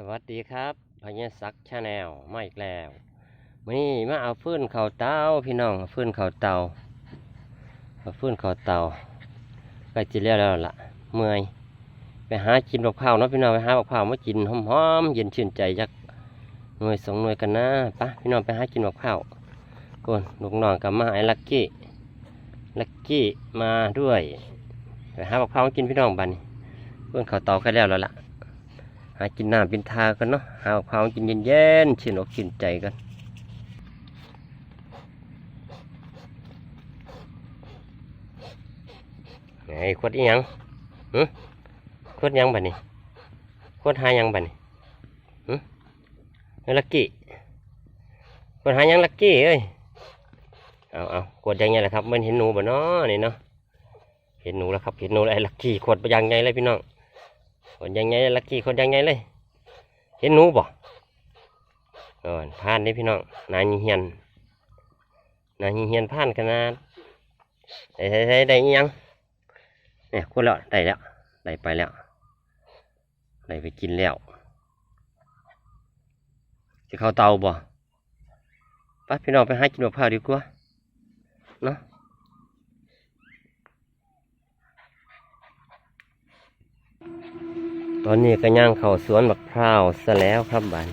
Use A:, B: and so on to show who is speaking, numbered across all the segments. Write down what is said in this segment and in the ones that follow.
A: สวัสดีครับพญศักดิ์ชาแนลมาอีกแล้ววันนี้มาเอาฟื้นเข่าเตาพี่น้องฟื้นเข่าเตาเอาฟื้นเข่าเตาใกล้จะแล้วแล้วล่ะเมื่อยไปหากินบักเผาวเนาะพี่น้องไปหาบักเผาวมากินหอมๆเย็นชื่นใจจักหน่วยสองหน่วยกันนะปะพี่น้องไปหากินบักเผาวก่อนลูกน้องกับมาไอ้ลักกี้ลักกี้มาด้วยไปหาบักเผาวมากินพี่น้องบัดนฟืนเข่าเตาใกล้แล้วแล้วล่ะ หากินน้ำกินทากันเนาะหาความกินเย็นๆชื่นอกชื่นใจกันไงขวดยังหึขวดยังบัดนี้ขวดหายังบัดนี้หึเฮ้ยลักกี้ขวดหายังลักกี้เอ้ยเอาเอาขวดยังไงล่ะครับมันเห็นหนูบ่เนาะนี่เนาะเห็นหนูแล้วครับเห็นหนูแล้วไอ้ลักกี้ขวดยังไงเลยพี่น้อง คนยังไงลักกี้คนยังไงเลย เห็นหนูบ่ก่อนผ่านนี่พี่น้องนายเฮียนนายเฮียนผ่านขนาดได้ได้ได้ยังเนี่ยคนละได้แล้วได้ไปแล้วได้ไปกินแล้วจะเข้าเตาบ่ไปพี่น้องไปหากินมะพร้าวดีกว่าเนาะ ตอนนี้ก็ย่างเข้าสวนบักพร้าวซะแล้วครับบัน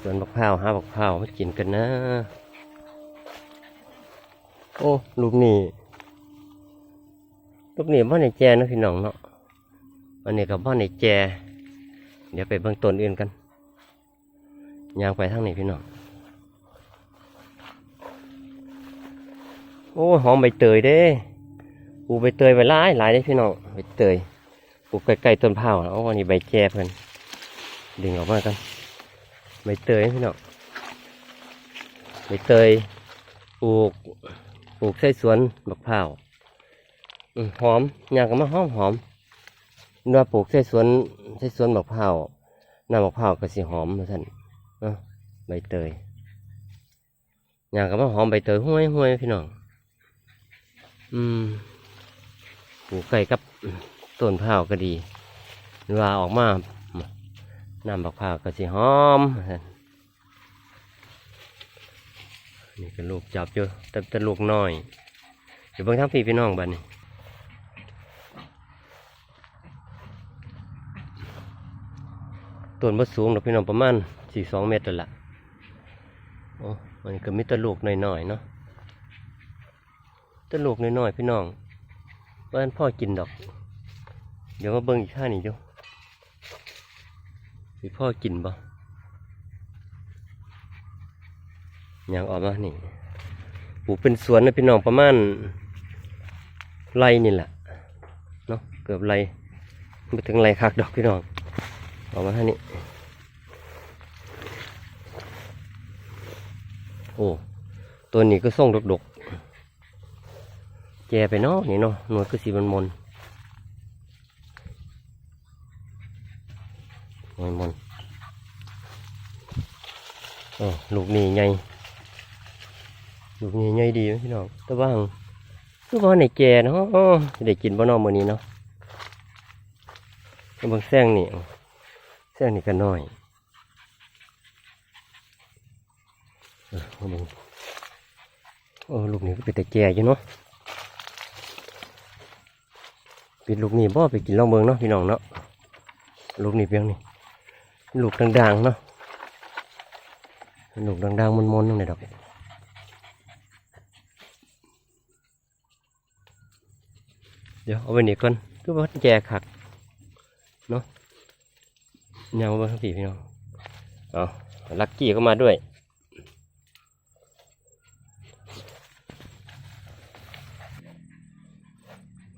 A: สวนบักพร้าวหาบักพร้าวมากินกันนะ โอ้ลูกนี่ลูกนี่บ้านในแจนะพี่น้องเนาะอันนี้กับบ้านในแจ เดี๋ยวไปเบิ่งต้นอื่นกันย่างไปทางนี้พี่น้องโอ้หอมใบเตยเด้ปูใบเตยไปหลายหลายเด้พี่น้องใบเตย ปลูกใกล้ๆต้นเผาเอาอันนี้ใบแก่เพิ่นดึงออกมากันใบเตยพี่น้องใบเตยปลูกปลูกใส่สวนบักเผาหอมอยากก็มาหอมหอมนื้อปลูกใส่สวนใส่สวนบักเผาวน้ำบักเผาก็สิหอมมือนกันเนาะใบเตยอยากก็มาหอมใบเตยห้วยห้วยพี่น้องอืมปลูกใกล้กับ ต้นพร้าวก็ดีเวลาออกมานำบักพร้าวก็สิหอมนี่ก็ลูกจับอยู่แต่แต่ลูกน้อยเดี๋ยวเบิ่งทั้งพี่พี่น้องบ้านนี้ต้นบ่สูงดอกพี่น้องประมาณสี่สองเมตรแล้วล่ะโอ้มันก็มีตะลูกหน่อยๆเนาะตะลูกน้อยๆพี่น้องบ้านพ่อกินดอก เดี๋ยวมาเบิ่งอีกท่านี่จ้สิพ่อกินบ่ยังออกมานี่ปลูกเป็นสวนนะพี่น้องประมาณไรนี่แหละเนาะเกือบไรไปถึงไรคักดอกพี่น้องออกมาท่านี้โอ้ตัวนี้ก็ส่งดกๆแจไปเนาะนี่เนาะหน่วยก็สีมันมนมน มนอลูกนี่ใหญ่ลูกนี่ใหญ่ดีพี่น้องแต่ว่าหั่งคือว่าในแก่เนาะอ้อสิได้กินบ่เนอมือนี้เนาะบางแซงนี่แซงนี่ก็น้อยโอ้ลูกนี่ก็เป็นแต่แก่อยู่เนาะปิดลูกนี่บ่ไปกินลองเบิ่งเนาะพี่น้องเนาะลูกนี่เพียงนี่ ลูกดังๆเนาะลูกดังๆมนๆนั่นแหละดอกเดี๋ยวเอาไปนี่ก่อนคือว่าแจขักเนาะยาวมาทั้งสี่พี่น้องเอาลักกี้ก็มาด้วย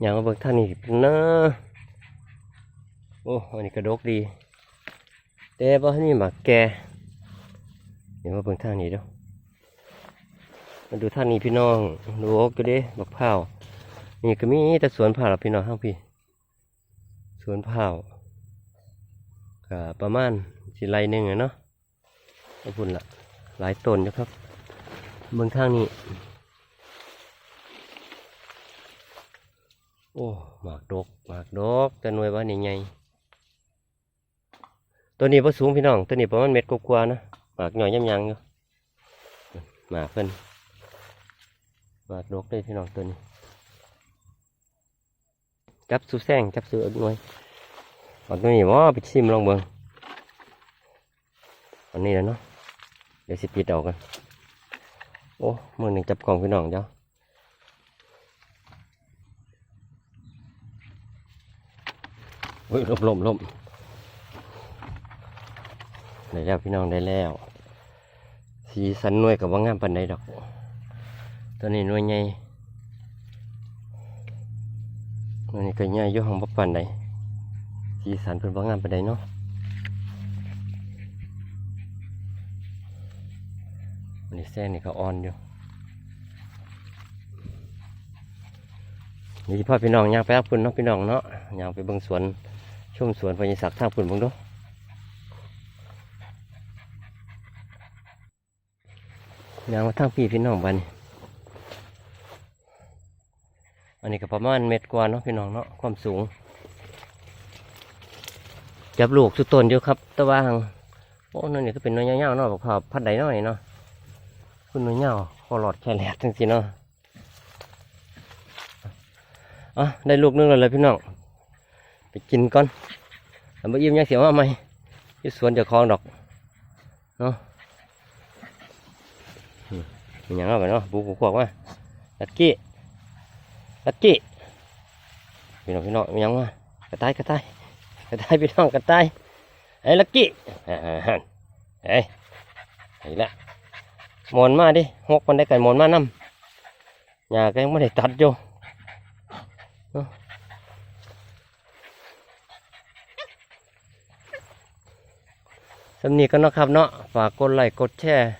A: ยาวมาเบิกท่านนี่นะโอ้อันนี้กระดกดี แต่บ่นนี่หมากแกเดี๋ยวมาเบิ่งทางนี้เด้อมาดูท่างนี้พี่น้อง ดูอกอยู่เด้บักพร้านี่ก็มีแต่สวนผักพี่น้องทั้งพี่ สวนผักก็ประมาณสิไรหนึ่งเนาะขอบคุณละหลายต้นอยู่ครับเบิ่งทางนี้ โอ้หมากดกหมากดกแต่หน่วยว่านี่ไง ตัวนี้บ่สูงพี่น้อง ตัวนี้ประมาณเม็ดกว่าๆนะหมากหน่อยย่ำยังอยู่หมากเพิ่นหมากดกเลยพี่น้องตัวนี้ จับสูแซงจับสูอิกหน่วยอาตัวนี้ว่าไปชิมลองเบิ่งอันนี้แล้วเนาะ เดี๋ยวสิปิดออกกัน โอ้มือหนึ่งจับกล่องพี่น้องเจ้าเฮ้ยลมลมลม ได้แล้วพี่น้องได้แล้ว สีสันหน่วยกับว่างามปันใดดอก ตัวนี้หน่วยใหญ่มันนี่ก็ใหญ่อยู่ห้องบ่ปานใดสีสันเพิ่นบ่งามปานใดเนาะมันนี่แซงนี่ก็อ่อนอยู่นี่พ่อพี่น้องย่างไปรับพุ่นเนาะพี่น้องเนาะย่างไปเบิ่งสวนชมสวนพญศักดิ์ท่างพุ่นเบิ่งดูย่ ยางมาทางพี่พี่น้องบ้านนี้อันนี้ก็ประมาณเม็ดกว่าเนาะพี่น้องเนาะความสูง จับลูกสุดต้นอยู่ครับตะว่างโอ้นั่นนี่ก็เป็นน้อยเงาวเนาะแบอกพอพัดใดน้อยเนาะคุณน้อยเงาวคอหลอดแค่แหลกจังสิเนาะอะได้ลูกนึงแล้วเลยพี่น้องไปกินก่อนแล้วมาอิ่มยังเสียว่าไหมอยี่สวนเจะคลองดอกเนาะ เป็นหยังเอาไปเนาะบุกขวกว่าลักกี้ลักกี้พี่น้องพี่น้องมีหยังวะกระต่ายกระต่ายกระต่ายพี่น้องกระต่ายไอ้ลักกี้อ่าๆเฮ้ยไอ้ละมอนมาดิหกมันได้ก่หมอนมานำหญ้าก็ยังไม่ได้ตัดอยู่สำนีก็นะครับเนาะฝากกดไลค์กดแชร์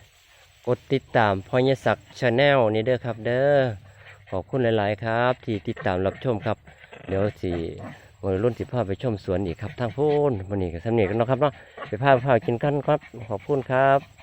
A: กดติดตามพอยศักดิ์ชาแนลนี่เด้อครับ เด้อขอบคุณหลาย ๆ ครับ ที่ติดตามรับชมครับ เดี๋ยวสิวันรุ่นสิพาไปชมสวนอีกครับทางพูนวันนี้กับสำเนียงกันเนาะครับเนาะไปพาไปพากินกันครับ ขอบคุณครับ